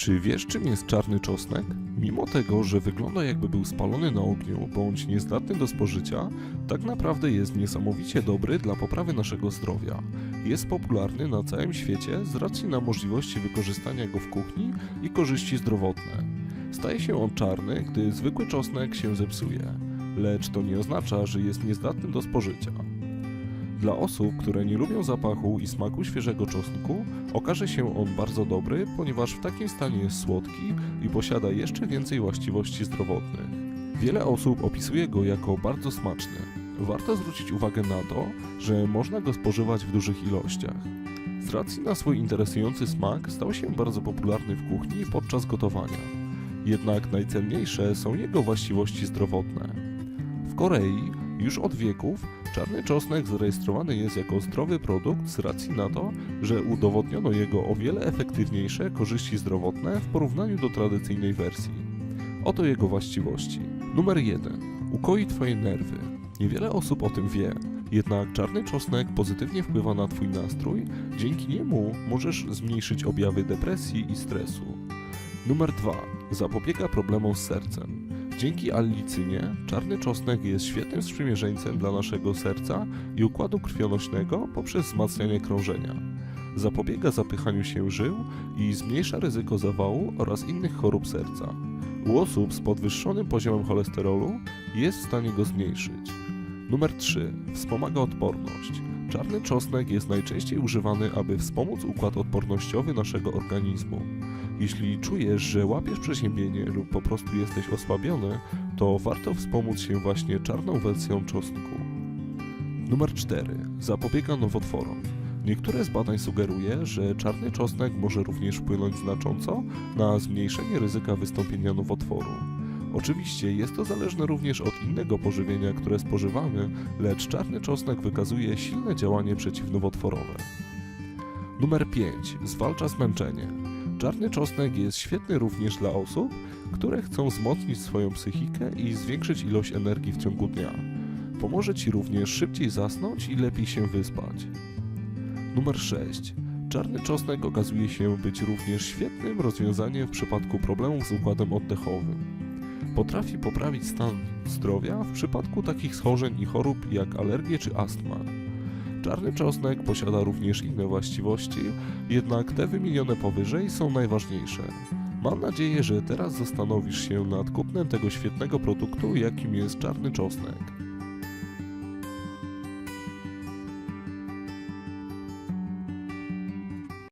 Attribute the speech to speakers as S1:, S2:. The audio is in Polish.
S1: Czy wiesz, czym jest czarny czosnek? Mimo tego, że wygląda jakby był spalony na ogniu bądź niezdatny do spożycia, tak naprawdę jest niesamowicie dobry dla poprawy naszego zdrowia. Jest popularny na całym świecie z racji na możliwości wykorzystania go w kuchni i korzyści zdrowotne. Staje się on czarny, gdy zwykły czosnek się zepsuje, lecz to nie oznacza, że jest niezdatny do spożycia. Dla osób, które nie lubią zapachu i smaku świeżego czosnku, okaże się on bardzo dobry, ponieważ w takim stanie jest słodki i posiada jeszcze więcej właściwości zdrowotnych. Wiele osób opisuje go jako bardzo smaczny. Warto zwrócić uwagę na to, że można go spożywać w dużych ilościach. Z racji na swój interesujący smak stał się bardzo popularny w kuchni podczas gotowania. Jednak najcenniejsze są jego właściwości zdrowotne. W Korei już od wieków czarny czosnek zarejestrowany jest jako zdrowy produkt z racji na to, że udowodniono jego o wiele efektywniejsze korzyści zdrowotne w porównaniu do tradycyjnej wersji. Oto jego właściwości. Numer 1. Ukoi Twoje nerwy. Niewiele osób o tym wie, jednak czarny czosnek pozytywnie wpływa na Twój nastrój, dzięki niemu możesz zmniejszyć objawy depresji i stresu. Numer 2. Zapobiega problemom z sercem. Dzięki allicynie czarny czosnek jest świetnym sprzymierzeńcem dla naszego serca i układu krwionośnego poprzez wzmacnianie krążenia. Zapobiega zapychaniu się żył i zmniejsza ryzyko zawału oraz innych chorób serca. U osób z podwyższonym poziomem cholesterolu jest w stanie go zmniejszyć. Numer 3. Wspomaga odporność. Czarny czosnek jest najczęściej używany, aby wspomóc układ odpornościowy naszego organizmu. Jeśli czujesz, że łapiesz przeziębienie lub po prostu jesteś osłabiony, to warto wspomóc się właśnie czarną wersją czosnku. Numer 4. Zapobiega nowotworom. Niektóre z badań sugeruje, że czarny czosnek może również wpłynąć znacząco na zmniejszenie ryzyka wystąpienia nowotworu. Oczywiście jest to zależne również od innego pożywienia, które spożywamy, lecz czarny czosnek wykazuje silne działanie przeciwnowotworowe. Numer 5. Zwalcza zmęczenie. Czarny czosnek jest świetny również dla osób, które chcą wzmocnić swoją psychikę i zwiększyć ilość energii w ciągu dnia. Pomoże Ci również szybciej zasnąć i lepiej się wyspać. Numer 6. Czarny czosnek okazuje się być również świetnym rozwiązaniem w przypadku problemów z układem oddechowym. Potrafi poprawić stan zdrowia w przypadku takich schorzeń i chorób jak alergie czy astma. Czarny czosnek posiada również inne właściwości, jednak te wymienione powyżej są najważniejsze. Mam nadzieję, że teraz zastanowisz się nad kupnem tego świetnego produktu, jakim jest czarny czosnek.